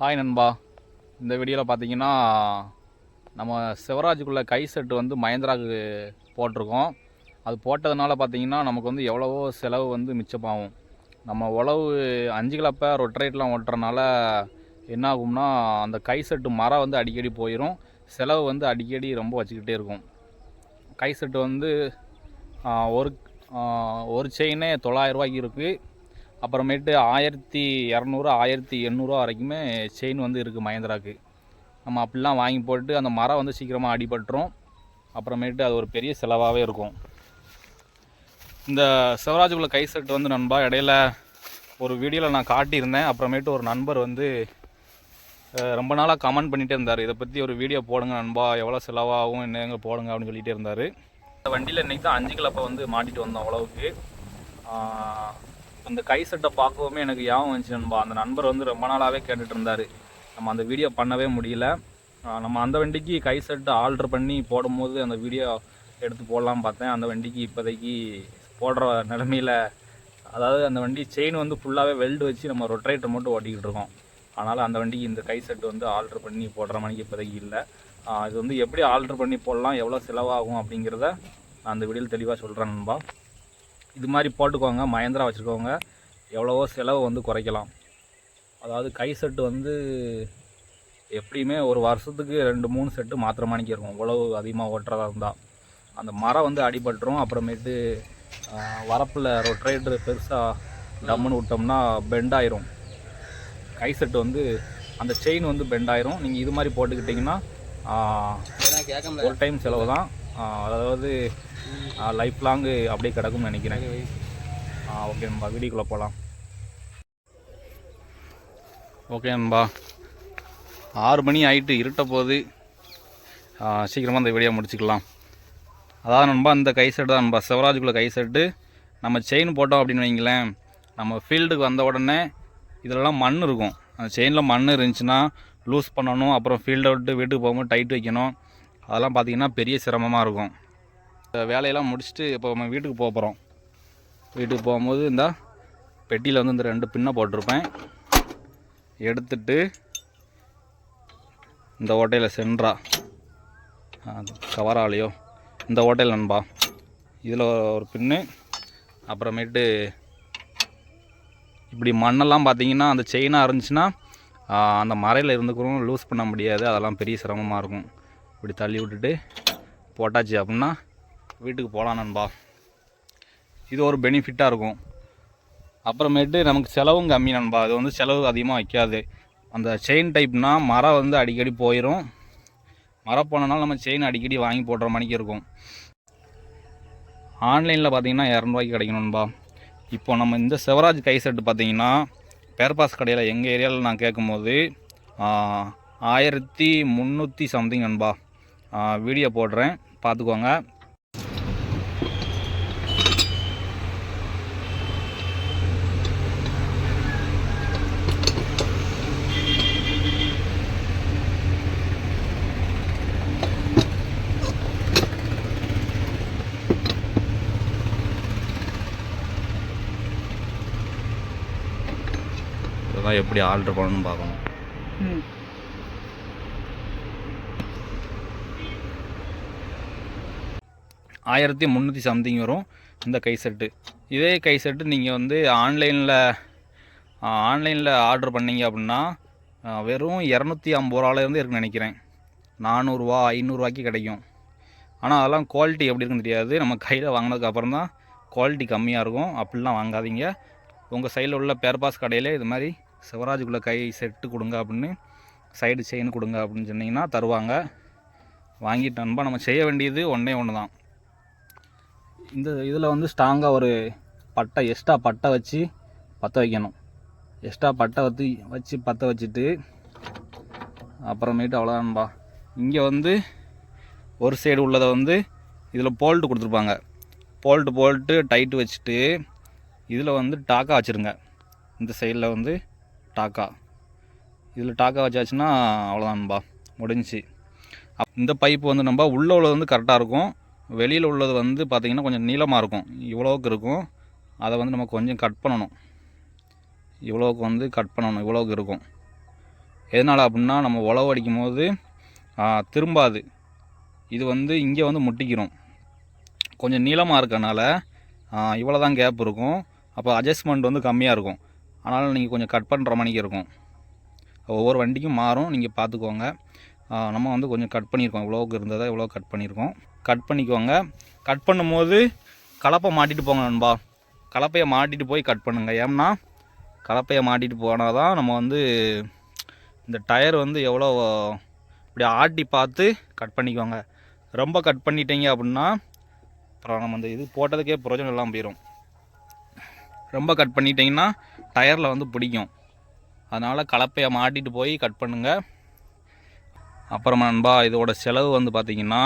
Hi நண்பா. இந்த வீடியோவில் பார்த்தீங்கன்னா நம்ம சிவராஜுக்குள்ள கை செட்டு வந்து மகேந்திராவுக்கு போட்டிருக்கோம். அது போட்டதுனால பார்த்தீங்கன்னா நமக்கு வந்து எவ்வளவோ செலவு வந்து மிச்சமாகும். நம்ம உழவு அஞ்சு கிலப்ப ரொட்டரேட்லாம் ஓட்டுறனால என்ன ஆகும்னா அந்த கை செட்டு மரம் வந்து அடிக்கடி போயிடும் செலவு வந்து அடிக்கடி ரொம்ப வச்சுக்கிட்டே இருக்கும். கை செட்டு வந்து ஒரு ஒரு செயினே தொள்ளாயிரரூவாய்க்கு இருக்குது அப்புறமேட்டு ஆயிரத்தி இரநூறு ஆயிரத்தி எண்ணூறுவா வரைக்குமே செயின் வந்து இருக்குது மகேந்திராக்கு நம்ம அப்படிலாம் வாங்கி போட்டு அந்த மரம் வந்து சீக்கிரமாக அடிபட்டுரும். அப்புறமேட்டு அது ஒரு பெரிய செலவாகவே இருக்கும். இந்த சிவராஜுக்குள்ள கை செட் வந்து நண்பா இடையில ஒரு வீடியோவில் நான் காட்டியிருந்தேன். அப்புறமேட்டு ஒரு நண்பர் வந்து ரொம்ப நாளாக கமெண்ட் பண்ணிகிட்டே இருந்தார். இதை பற்றி ஒரு வீடியோ போடுங்க நண்பா எவ்வளோ செலவாகும் என்னங்க போடுங்க அப்படின்னு சொல்லிகிட்டே இருந்தார். இந்த வண்டியில் இன்றைக்கி தான் அஞ்சு கிலப்பை வந்து மாட்டிட்டு வந்தோம் அவ்வளவுக்கு. அந்த கை செட்டை பார்க்கவுமே எனக்கு ஞாபகம் வந்துச்சு நண்பா. அந்த நண்பர் வந்து ரொம்ப நாளாகவே கேட்டுட்டு இருந்தார். நம்ம அந்த வீடியோ பண்ணவே முடியல. நம்ம அந்த வண்டிக்கு கை செட்டு ஆல்ட்ரு பண்ணி போடும்போது அந்த வீடியோ எடுத்து போடலாம் பார்த்தேன். அந்த வண்டிக்கு இப்போதைக்கு போடுற நிலமையில அதாவது அந்த வண்டி செயின் வந்து ஃபுல்லாகவே வெல்டு வச்சு நம்ம ரொட்ரேட்டர் மட்டும் ஓட்டிக்கிட்டு இருக்கோம். அதனால் அந்த வண்டிக்கு இந்த கை செட்டு வந்து ஆல்ட்ரு பண்ணி போடுற மணிக்கு இப்போதைக்கு இல்லை. இது வந்து எப்படி ஆல்ட்ரு பண்ணி போடலாம் எவ்வளோ செலவாகும் அப்படிங்கிறத நான் அந்த வீடியோவில் தெளிவாக சொல்கிறேன் நண்பா. இது மாதிரி போட்டுக்கோங்க மகேந்திரா வச்சுருக்கவங்க. எவ்வளவோ செலவு வந்து குறைக்கலாம். அதாவது கை செட்டு வந்து எப்படியுமே ஒரு வருஷத்துக்கு ரெண்டு மூணு செட்டு மாத்திர மணிக்கு இருக்கும். உழவு அதிகமாக ஓட்டுறதா இருந்தால் அந்த மரம் வந்து அடிபட்டுரும். அப்புறமேட்டு வரப்பில் ரொட்ரேட்ரு பெருசாக டம்முன்னு விட்டோம்னா பெண்ட் ஆயிரும். கை செட்டு வந்து அந்த செயின் வந்து பெண்ட் ஆயிரும். நீங்கள் இது மாதிரி போட்டுக்கிட்டிங்கன்னா ஒரு டைம் செலவு தான் அதாவது லைஃப் லாங்கு அப்படியே கிடக்கும்னு நினைக்கிறேன். ஆ ஓகே நண்பா வீடியோக்குள்ளே போகலாம் ஓகே நண்பா. ஆறு மணி ஆயிட்டு இருட்ட போது சீக்கிரமாக இந்த வீடியோ முடிச்சுக்கலாம். அதாவது நண்பா இந்த கை செட்டு தான் நண்பா. சிவராஜுக்குள்ள கை செட்டு நம்ம செயின் போட்டோம் அப்படின்னு வைங்களேன் நம்ம ஃபீல்டுக்கு வந்த உடனே இதிலலாம் மண் இருக்கும். அந்த செயினில் மண் இருந்துச்சுன்னா லூஸ் பண்ணணும் அப்புறம் ஃபீல்டை விட்டு வீட்டுக்கு போகும்போது டைட் வைக்கணும். அதெல்லாம் பார்த்திங்கன்னா பெரிய சிரமமாக இருக்கும். வேலையெல்லாம் முடிச்சுட்டு இப்போ நம்ம வீட்டுக்கு போக போகிறோம் வீட்டுக்கு போகும்போது இந்த பெட்டியில் வந்து இந்த ரெண்டு பின்னை போட்டிருப்பேன். எடுத்துட்டு இந்த ஓட்டையில் சென்றா. கவராலையோ. இந்த ஓட்டையில் நண்பா. இதில் ஒரு பின்னு அப்புறமேட்டு இப்படி மண்ணெல்லாம் பார்த்தீங்கன்னா அந்த செயினாக இருந்துச்சுன்னா அந்த மறையில் இருந்துக்கிறோம் லூஸ் பண்ண முடியாது. அதெல்லாம் பெரிய சிரமமாக இருக்கும். இப்படி தள்ளி விட்டுட்டு போட்டாச்சு அப்படின்னா வீட்டுக்கு போகலாம் நண்பா. இது ஒரு பெனிஃபிட்டாக இருக்கும். அப்புறமேட்டு நமக்கு செலவும் கம்மி நண்பா. அது வந்து செலவு அதிகமாக வைக்காது. அந்த செயின் டைப்னா மரம் வந்து அடிக்கடி போயிடும் மரம் போனனால நம்ம செயின் அடிக்கடி வாங்கி போடுற மணிக்கு இருக்கும். ஆன்லைனில் பார்த்தீங்கன்னா இரநூறுவாய்க்கு கிடைக்கும் நண்பா. இப்போ நம்ம இந்த சிவராஜ் கை செட்டு பார்த்தீங்கன்னா பேர்பாஸ் கடையில் எங்கள் ஏரியாவில் நான் கேட்கும்போது ஆயிரத்தி முந்நூற்றி சம்திங் நண்பா. வீடியோ போடுறேன். பார்த்துக்கோங்க இதெல்லாம் எப்படி ஆல்ட்ரு பண்ணணும்னு பார்க்கணும். ஆயிரத்தி முந்நூற்றி சம்திங் வரும் இந்த கை செட்டு இதே கை செட்டு நீங்கள் வந்து ஆன்லைனில் ஆன்லைனில் ஆர்டர் பண்ணீங்க அப்படின்னா வெறும் இரநூத்தி ஐம்பது ரூபாலேருந்து இருக்குன்னு நினைக்கிறேன். நானூறுரூவா ஐநூறுரூவாய்க்கு கிடைக்கும். ஆனால் அதெல்லாம் குவாலிட்டி எப்படி இருக்குன்னு தெரியாது. நம்ம கையில் வாங்கினதுக்கு அப்புறம் தான் குவாலிட்டி கம்மியாக இருக்கும். அப்படிலாம் வாங்காதீங்க. உங்கள் சைடில் உள்ள பேர்பாஸ் கடையிலே இது மாதிரி சிவராஜுக்குள்ள கை செட்டு கொடுங்க அப்படின்னு சைடு செயின் கொடுங்க அப்படின்னு சொன்னீங்கன்னா தருவாங்க. வாங்கிட்டு நண்பா நம்ம செய்ய வேண்டியது ஒன்றே ஒன்று தான் இந்த இதில் வந்து ஸ்ட்ராங்காக ஒரு பட்டை எக்ஸ்ட்ரா பட்டை வச்சு பற்ற வைக்கணும். எக்ஸ்ட்ரா பட்டை வச்சு வச்சு பற்ற வச்சுட்டு அப்புறமேட்டு அவ்வளோதான்பா இங்கே வந்து ஒரு சைடு உள்ளதை வந்து இதில் போல்ட்டு கொடுத்துருப்பாங்க. போல்ட்டு போல்ட்டு டைட்டு வச்சுட்டு இதில் வந்து டாக்கா வச்சுருங்க. இந்த சைடில் வந்து டாக்கா. இதில் டாக்கா வச்சாச்சுன்னா அவ்வளோதான்பா முடிஞ்சுச்சு. அப் இந்த பைப்பு வந்து நம்ம உள்ளே உள்ளது வந்து கரெக்டாக இருக்கும். வெளியில் உள்ளது வந்து பார்த்திங்கன்னா கொஞ்சம் நீளமாக இருக்கும். இவ்வளோவுக்கு இருக்கும். அதை வந்து நம்ம கொஞ்சம் கட் பண்ணணும். இவ்வளோவுக்கு வந்து கட் பண்ணணும். இவ்வளோவுக்கு இருக்கும். எதனால் அப்படின்னா நம்ம உழவு அடிக்கும் போது திரும்பாது. இது வந்து இங்கே வந்து முட்டிக்கிறோம். கொஞ்சம் நீளமாக இருக்கனால இவ்வளோ தான் கேப் இருக்கும். அப்போ அட்ஜஸ்ட்மெண்ட் வந்து கம்மியாக இருக்கும். அதனால் நீங்கள் கொஞ்சம் கட் பண்ணுற மணிக்கு இருக்கும். ஒவ்வொரு வண்டிக்கும் மாறும். நீங்கள் பார்த்துக்கோங்க நம்ம வந்து கொஞ்சம் கட் பண்ணியிருக்கோம் இவ்வளோவுக்கு இருந்ததை இவ்வளோ கட் பண்ணியிருக்கோம் கட் பண்ணிக்கோங்க. கட் பண்ணும்போது கலப்பை மாட்டிட்டு போங்க நண்பா. கலப்பையை மாட்டிட்டு போய் கட் பண்ணுங்கள் ஏம்னா கலப்பையை மாட்டிட்டு போனால் தான் நம்ம வந்து இந்த டயர் வந்து எவ்வளோ இப்படி ஆட்டி பார்த்து கட் பண்ணிக்கோங்க ரொம்ப கட் பண்ணிட்டீங்க அப்படின்னா அப்புறம் நம்ம இந்த இது போட்டதுக்கே பிரயோஜனம் இல்லாமல் போயிடும் ரொம்ப கட் பண்ணிட்டீங்கன்னா டயரில் வந்து பிடிக்கும். அதனால் கலப்பையை மாட்டிட்டு போய் கட் பண்ணுங்கள் அப்புறமா நண்பா இதோட செலவு வந்து பார்த்திங்கன்னா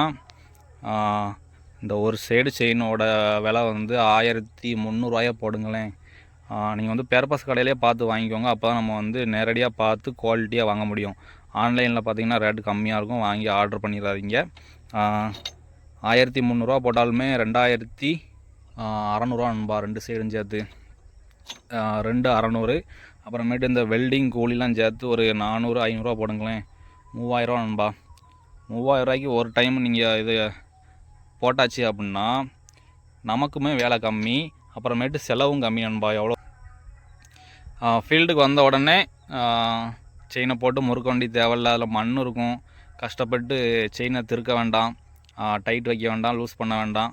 இந்த ஒரு சைடு செயினோட விலை வந்து ஆயிரத்தி முந்நூறுவாயா போடுங்களேன். நீங்கள் வந்து பேர்பஸ் கடையிலே பார்த்து வாங்கிக்கோங்க. அப்போ தான் நம்ம வந்து நேரடியாக பார்த்து குவாலிட்டியாக வாங்க முடியும். ஆன்லைனில் பார்த்தீங்கன்னா ரேட்டு கம்மியாக இருக்கும். வாங்கி ஆர்டர் பண்ணிடாதீங்க. ஆயிரத்தி முந்நூறுரூவா போட்டாலுமே ரெண்டாயிரத்தி அறநூறுவா நண்பா ரெண்டு சைடும் சேர்த்து. ரெண்டு அறநூறு. அப்புறமேட்டு இந்த வெல்டிங் கூலிலாம் சேர்த்து ஒரு நானூறு ஐநூறுரூவா போடுங்களேன். மூவாயிரரூவா நண்பா. மூவாயிரரூவாய்க்கு ஒரு டைம் நீங்கள் இது போட்டாச்சு அப்படின்னா நமக்குமே வேலை கம்மி. அப்புறமேட்டு செலவும் கம்மி நண்பா எவ்வளோ? ஃபீல்டுக்கு வந்த உடனே செயினை போட்டு முறுக்க வண்டி தேவையில்ல அதில் மண் இருக்கும். கஷ்டப்பட்டு செயினை திருக்க வேண்டாம். டைட் வைக்க வேண்டாம் லூஸ் பண்ண வேண்டாம்.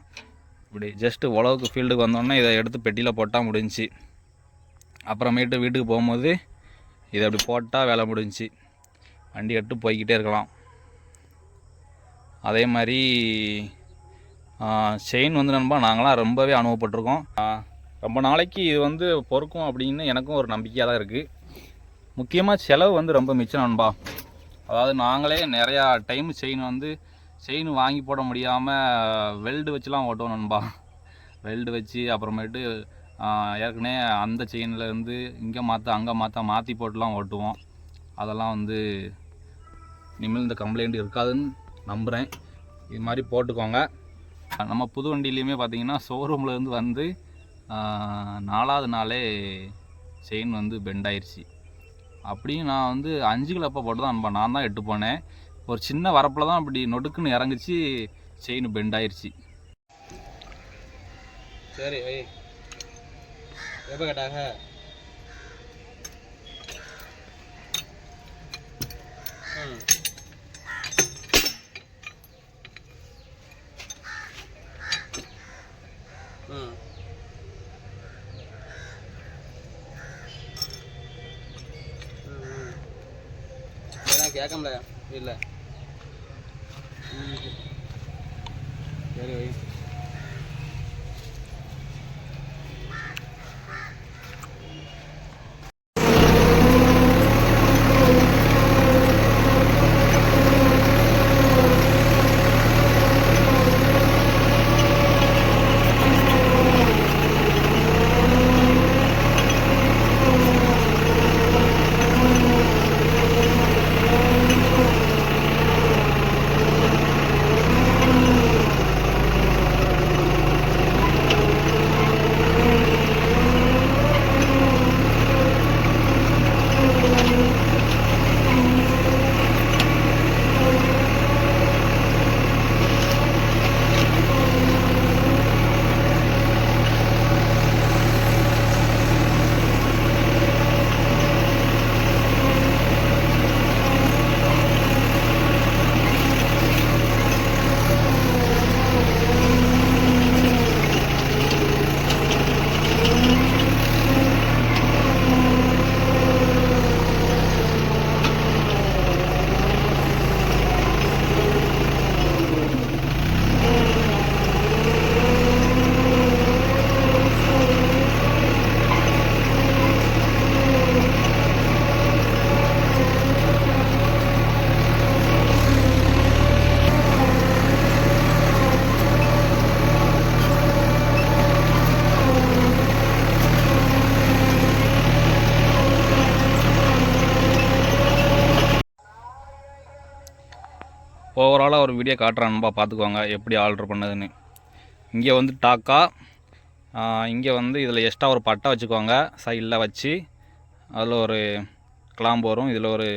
இப்படி ஜஸ்ட்டு உழவுக்கு ஃபீல்டுக்கு வந்தோடனே இதை எடுத்து பெட்டியில் போட்டால் முடிஞ்சுச்சு. அப்புறமேட்டு வீட்டுக்கு போகும்போது இதை அப்படி போட்டால் வேலை முடிஞ்சுச்சு. வண்டி எடுத்து போய்க்கிட்டே இருக்கலாம். அதே மாதிரி செயின் வந்து நண்பா நாங்களாம் ரொம்பவே அனுபவப்பட்டிருக்கோம். ரொம்ப நாளைக்கு இது வந்து பொறுக்கும் அப்படின்னு எனக்கும் ஒரு நம்பிக்கையாக தான் இருக்குது முக்கியமாக செலவு வந்து ரொம்ப மிச்சம் நண்பா. அதாவது நாங்களே நிறையா டைம் செயின் வந்து செயின் வாங்கி போட முடியாமல் வெல்டு வச்சுலாம் ஓட்டுவோம் நண்பா. வெல்டு வச்சு அப்புறமேட்டு ஏற்கனவே அந்த செயினில் இருந்து இங்கே மாற்ற அங்கே மாற்ற மாற்றி போட்டுலாம் ஓட்டுவோம். அதெல்லாம் வந்து இனிமேல் இந்த கம்ப்ளைண்ட் இருக்காதுன்னு நம்புகிறேன் இது மாதிரி போட்டுக்கோங்க. நம்ம புது வண்டியிலையுமே பார்த்தீங்கன்னா ஷோரூம்லேருந்து வந்து நாலாவது நாளே செயின் வந்து பெண்ட் ஆயிடுச்சு அப்படியும் நான் வந்து அஞ்சு கிலப்போ போட்டு தான் நான் தான் எட்டு போனேன். ஒரு சின்ன வரப்பில் தான் அப்படி நொடுக்குன்னு இறங்குச்சு செயின் பெண்ட் ஆயிடுச்சு சரி வை எப்போ கேட்டாங்க ம் ம் ம், ம். இதெல்லாம் கேட்கல இல்லை ம் சரி வை ஓவராலாக ஒரு வீடியோ காட்டுறான்பா பார்த்துக்கோங்க எப்படி ஆர்டர் பண்ணதுன்னு. இங்கே வந்து டாக்கா இங்கே வந்து இதில் எக்ஸ்ட்ரா ஒரு பட்டை வச்சுக்கோங்க சைடில் வச்சு அதில் ஒரு கிளாம்பு வரும் இதில் ஒரு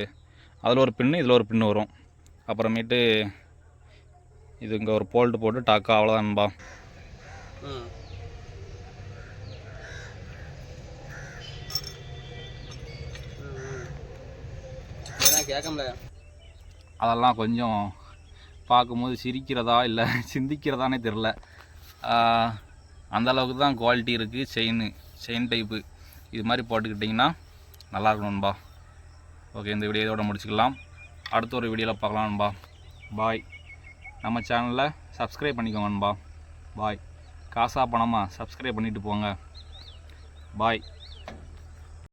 அதில் ஒரு பின்னு இதில் ஒரு பின்னு வரும். அப்புறமேட்டு இது இங்கே ஒரு போல்ட்டு போட்டு டாக்கா அவ்வளோதான் நண்பா ம் ம், ம். இதெல்லாம் கேட்கல அதெல்லாம் கொஞ்சம் பார்க்கும்போது சிரிக்கிறதா இல்லை சிந்திக்கிறதானே தெரில. அந்தளவுக்கு தான் குவாலிட்டி இருக்குது செயின் செயின் டைப்பு இது மாதிரி போட்டுக்கிட்டிங்கன்னா நல்லா நண்பா. ஓகே இந்த வீடியோ இதோட முடிச்சுக்கலாம். அடுத்த ஒரு வீடியோவில் பார்க்கலாம் நண்பா. பாய் நம்ம சேனலில் சப்ஸ்கிரைப் பண்ணிக்கோங்க நண்பா. பாய் காசா பணமாக சப்ஸ்கிரைப் பண்ணிவிட்டு போங்க. பாய்